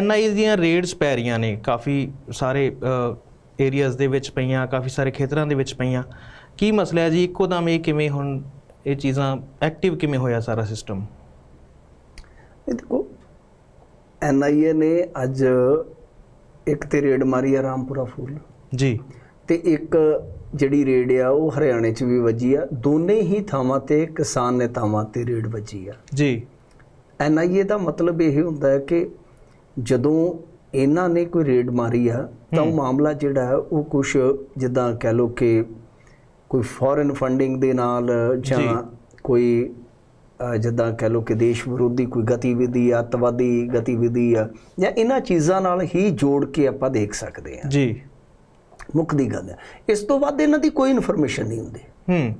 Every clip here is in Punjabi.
ਐਨਆਈ ਦੀਆਂ ਰੇਡਸ ਪੈ ਰਹੀਆਂ ਨੇ ਕਾਫੀ ਸਾਰੇ ਏਰੀਆਜ਼ ਦੇ ਵਿੱਚ ਪਈਆਂ ਕਾਫੀ ਸਾਰੇ ਖੇਤਰਾਂ ਦੇ ਵਿੱਚ ਪਈਆਂ। ਕੀ ਮਸਲਾ ਹੈ ਜੀ? ਇੱਕੋ ਦਮ ਇਹ ਕਿਵੇਂ ਹੁਣ ਇਹ ਚੀਜ਼ਾਂ ਐਕਟਿਵ ਕਿਵੇਂ ਹੋਇਆ ਸਾਰਾ ਸਿਸਟਮ ਇਹ ਦੇਖੋ ਐਨਆਈਏ ਨੇ ਅੱਜ ਇੱਕ ਤੇ ਰੇਡ ਮਾਰੀ ਆ ਰਾਮਪੁਰਾ ਫੂਲ। ਜੀ। ਤੇ ਇੱਕ ਜਿਹੜੀ ਰੇਡ ਆ ਉਹ ਹਰਿਆਣੇ 'ਚ ਵੀ ਵੱਜੀ ਆ। ਦੋਨੇ ਹੀ ਥਾਵਾਂ ਤੇ ਕਿਸਾਨ ਨੇਤਾਵਾਂ ਤੇ ਰੇਡ ਵੱਜੀ ਆ। ਜੀ। ਐਨਆਈਏ ਦਾ ਮਤਲਬ ਇਹ ਹੁੰਦਾ ਹੈ ਕਿ ਜਦੋਂ ਇਹਨਾਂ ਨੇ ਕੋਈ ਰੇਡ ਮਾਰੀ ਆ ਤਾਂ ਉਹ ਮਾਮਲਾ ਜਿਹੜਾ ਹੈ ਉਹ ਕੁਝ ਜਿੱਦਾਂ ਕਹਿ ਲਓ ਕਿ ਕੋਈ ਫੋਰਨ ਫੰਡਿੰਗ ਦੇ ਨਾਲ ਜੀ। ਕੋਈ ਜਿੱਦਾਂ ਕਹਿ ਲਓ ਕਿ ਦੇਸ਼ ਵਿਰੋਧੀ ਕੋਈ ਗਤੀਵਿਧੀ ਆ ਅੱਤਵਾਦੀ ਗਤੀਵਿਧੀ ਆ ਜਾਂ ਇਹਨਾਂ ਚੀਜ਼ਾਂ ਨਾਲ ਹੀ ਜੋੜ ਕੇ ਆਪਾਂ ਦੇਖ ਸਕਦੇ ਹਾਂ ਜੀ। ਮੁੱਖ ਦੀ ਗੱਲ ਹੈ। ਇਸ ਤੋਂ ਵੱਧ ਇਹਨਾਂ ਦੀ ਕੋਈ ਇਨਫੋਰਮੇਸ਼ਨ ਨਹੀਂ ਹੁੰਦੀ। ਹੂੰ।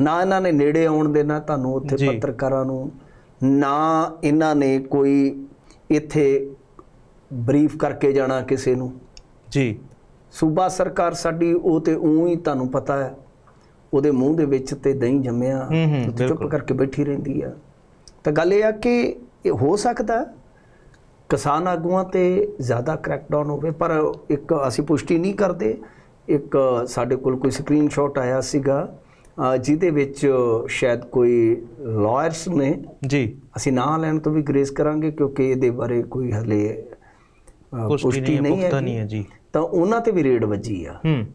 ਨਾ ਇਹਨਾਂ ਨੇ ਨੇੜੇ ਆਉਣ ਦੇਣਾ ਤੁਹਾਨੂੰ ਉੱਥੇ। ਪੱਤਰਕਾਰਾਂ ਨੂੰ ਨਾ ਇਹਨਾਂ ਨੇ ਕੋਈ ਇੱਥੇ ਬਰੀਫ ਕਰਕੇ ਜਾਣਾ ਕਿਸੇ ਨੂੰ? ਜੀ। ਸੂਬਾ ਸਰਕਾਰ ਸਾਡੀ ਉਹ ਤੇ ਉਂ ਹੀ ਤੁਹਾਨੂੰ ਪਤਾ ਹੈ ਉਹਦੇ ਮੂੰਹ ਦੇ ਵਿੱਚ ਤੇ ਦਹੀਂ ਜੰਮਿਆ ਉਹ ਚੁੱਪ। ਕਰਕੇ ਬੈਠੀ ਰਹਿੰਦੀ ਆ। ਤਾਂ ਗੱਲ ਇਹ ਆ ਕਿ ਇਹ ਹੋ ਸਕਦਾ ਕਿਸਾਨ ਆਗੂਆਂ ਤੇ ਜ਼ਿਆਦਾ ਕ੍ਰੈਕਡਾਊਨ ਹੋਵੇ ਪਰ ਇੱਕ ਅਸੀਂ ਪੁਸ਼ਟੀ ਨਹੀਂ ਕਰਦੇ। ਇੱਕ ਸਾਡੇ ਕੋਲ ਕੋਈ ਸਕਰੀਨਸ਼ਾਟ ਆਇਆ ਸੀਗਾ ਜਿਹਦੇ ਵਿੱਚ ਸ਼ਾਇਦ ਕੋਈ ਲਾਇਰਸ ਨੇ ਜੀ। ਅਸੀਂ ਨਾਂ ਲੈਣ ਤੋਂ ਵੀ ਗ੍ਰੇਸ ਕਰਾਂਗੇ ਕਿਉਂਕਿ ਇਹਦੇ ਬਾਰੇ ਕੋਈ ਹਲੇ ਪੁਸ਼ਟੀ ਨਹੀਂ ਹੈ। ਨਹੀਂ ਜੀ। ਤਾਂ ਉਹਨਾਂ ਤੇ ਵੀ ਰੇਡ ਵੱਜੀ ਆ। ਹੂੰ।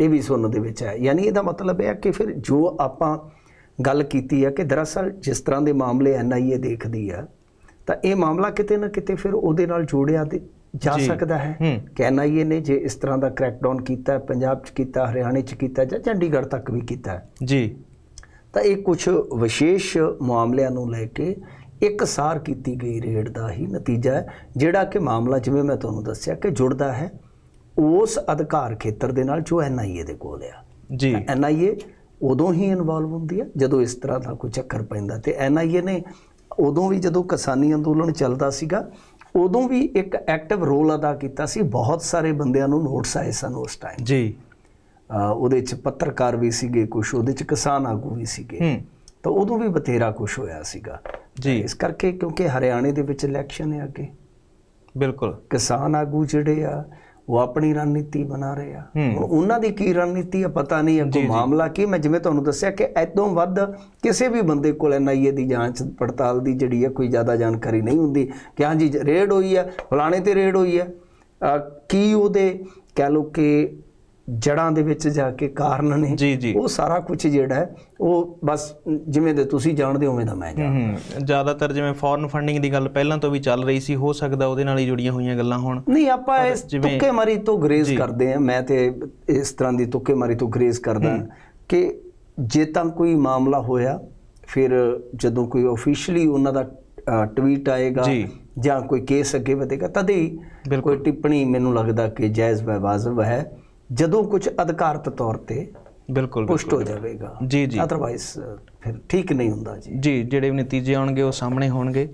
ਇਹ ਵੀ ਸੁਣਨ ਦੇ ਵਿੱਚ ਹੈ। ਯਾਨੀ ਇਹਦਾ ਮਤਲਬ ਇਹ ਹੈ ਕਿ ਫਿਰ ਜੋ ਆਪਾਂ ਗੱਲ ਕੀਤੀ ਹੈ ਕਿ ਦਰਅਸਲ ਜਿਸ ਤਰ੍ਹਾਂ ਦੇ ਮਾਮਲੇ ਐਨਆਈਏ ਦੇਖਦੀ ਆ ਤਾਂ ਇਹ ਮਾਮਲਾ ਕਿਤੇ ਨਾ ਕਿਤੇ ਫਿਰ ਉਹਦੇ ਨਾਲ ਜੋੜਿਆ ਤੇ ਜਾ। ਸਕਦਾ ਹੈ। ਹੂੰ। ਕਿ ਐਨਆਈਏ ਨੇ ਜੇ ਇਸ ਤਰ੍ਹਾਂ ਦਾ ਕ੍ਰੈਕਡਾਊਨ ਕੀਤਾ ਪੰਜਾਬ 'ਚ ਕੀਤਾ ਹਰਿਆਣੇ 'ਚ ਕੀਤਾ ਜਾਂ ਚੰਡੀਗੜ੍ਹ ਤੱਕ ਵੀ ਕੀਤਾ। ਜੀ। ਤਾਂ ਇਹ ਕੁਝ ਵਿਸ਼ੇਸ਼ ਮਾਮਲਿਆਂ ਨੂੰ ਲੈ ਕੇ ਇੱਕ ਸਾਰ ਕੀਤੀ ਗਈ ਰੇਡ ਦਾ ਹੀ ਨਤੀਜਾ ਹੈ ਜਿਹੜਾ ਕਿ ਮਾਮਲਾ ਜਿਵੇਂ ਮੈਂ ਤੁਹਾਨੂੰ ਦੱਸਿਆ ਕਿ ਜੁੜਦਾ ਹੈ ਉਸ ਅਧਿਕਾਰ ਖੇਤਰ ਦੇ ਨਾਲ ਜੋ ਐਨਆਈਏ ਦੇ ਕੋਲ ਆ। ਜੀ। ਐਨਆਈਏ ਉਦੋਂ ਹੀ ਇਨਵੋਲਵ ਹੁੰਦੀ ਹੈ ਜਦੋਂ ਇਸ ਤਰ੍ਹਾਂ ਦਾ ਕੋਈ ਚੱਕਰ ਪੈਂਦਾ ਤੇ ਐਨਆਈਏ ਨੇ ਉਦੋਂ ਵੀ ਜਦੋਂ ਕਿਸਾਨੀ ਅੰਦੋਲਨ ਚੱਲਦਾ ਸੀਗਾ ਉਦੋਂ ਵੀ ਇੱਕ ਐਕਟਿਵ ਰੋਲ ਅਦਾ ਕੀਤਾ ਸੀ। ਬਹੁਤ ਸਾਰੇ ਬੰਦਿਆਂ ਨੂੰ ਨੋਟਿਸ ਆਏ ਸਨ ਉਸ ਟਾਈਮ ਜੀ। ਉਹਦੇ ਚ ਪੱਤਰਕਾਰ ਵੀ ਸੀਗੇ ਕੁਝ ਉਹਦੇ ਚ ਕਿਸਾਨ ਆਗੂ ਵੀ ਸੀਗੇ। ਤਾਂ ਉਦੋਂ ਵੀ ਬਥੇਰਾ ਕੁਝ ਹੋਇਆ ਸੀਗਾ। ਜੀ। ਇਸ ਕਰਕੇ ਕਿਉਂਕਿ ਹਰਿਆਣੇ ਦੇ ਵਿੱਚ ਇਲੈਕਸ਼ਨ ਹੈ ਅੱਗੇ। ਬਿਲਕੁਲ। ਕਿਸਾਨ ਆਗੂ ਜਿਹੜੇ ਆ ਉਹ ਆਪਣੀ ਰਣਨੀਤੀ ਬਣਾ ਰਹੇ ਆ। ਹੁਣ ਉਹਨਾਂ ਦੀ ਕੀ ਰਣਨੀਤੀ ਆ ਪਤਾ ਨਹੀਂ ਅੱਗੋਂ। ਮਾਮਲਾ ਕੀ ਮੈਂ ਜਿਵੇਂ ਤੁਹਾਨੂੰ ਦੱਸਿਆ ਕਿ ਐਦੋਂ ਵੱਧ ਕਿਸੇ ਵੀ ਬੰਦੇ ਕੋਲ ਐਨਆਈਏ ਦੀ ਜਾਂਚ ਪੜਤਾਲ ਦੀ ਜਿਹੜੀ ਹੈ ਕੋਈ ਜ਼ਿਆਦਾ ਜਾਣਕਾਰੀ ਨਹੀਂ ਹੁੰਦੀ ਕਿ ਹਾਂਜੀ ਰੇਡ ਹੋਈ ਹੈ ਫਲਾਣੇ ਤੇ ਰੇਡ ਹੋਈ ਹੈ ਅਹ ਕੀ ਉਹਦੇ ਕਹਿ ਲਓ ਕਿ ਜੜਾਂ ਦੇ ਵਿੱਚ ਜਾ ਕੇ ਕਾਰਨ ਨੇ ਉਹ ਸਾਰਾ ਕੁਝ ਜਿਹੜਾ ਹੈ ਉਹ ਬਸ ਜਿਵੇਂ ਦੇ ਤੁਸੀਂ ਜਾਣਦੇ ਹੋ ਉਵੇਂ ਦਾ ਮੈਂ ਜਾਣਦਾ। ਜ਼ਿਆਦਾਤਰ ਜਿਵੇਂ ਫੋਰਨ ਫੰਡਿੰਗ ਦੀ ਗੱਲ ਪਹਿਲਾਂ ਤੋਂ ਵੀ ਚੱਲ ਰਹੀ ਸੀ ਹੋ ਸਕਦਾ ਉਹਦੇ ਨਾਲ ਹੀ ਜੁੜੀਆਂ ਹੋਈਆਂ ਗੱਲਾਂ ਹੋਣ। ਨਹੀਂ ਆਪਾਂ ਇਸ ਜਿਵੇਂ- ਤੁੱਕੇ ਮਾਰੀ ਤੋਂ ਗਰੇਜ਼। ਕਰਦੇ ਆ ਮੈਂ ਤੇ ਇਸ ਤਰ੍ਹਾਂ ਦੀ ਤੁੱਕੇ ਮਾਰੀ ਤੋਂ ਗਰੇਜ਼ ਕਰਦਾ ਕਿ ਜੇ ਤਾਂ ਕੋਈ ਮਾਮਲਾ ਹੋਇਆ ਫਿਰ ਜਦੋਂ ਕੋਈ ਆਫੀਸ਼ੀਅਲੀ ਉਹਨਾਂ ਦਾ ਟਵੀਟ ਆਏਗਾ ਜੀ। ਕੋਈ ਕੇਸ ਅੱਗੇ ਵਧੇਗਾ ਤਦ ਹੀ। ਕੋਈ ਟਿੱਪਣੀ ਮੈਨੂੰ ਲੱਗਦਾ ਕਿ ਜਾਇਜ਼ ਵ ਵਾਜਬ ਹੈ। ਜਦੋਂ ਕੁਝ ਅਧਿਕਾਰਤ ਤੌਰ ਤੇ ਬਿਲਕੁਲ ਪੁਸ਼ਟ ਹੋ ਜਾਵੇਗਾ ਜੀ ਜੀ। ਅਦਰਵਾਈਜ਼ ਫਿਰ ਠੀਕ ਨਹੀਂ ਹੁੰਦਾ ਜੀ। ਜੀ ਜਿਹੜੇ ਵੀ ਨਤੀਜੇ ਆਉਣਗੇ ਉਹ ਸਾਹਮਣੇ ਹੋਣਗੇ।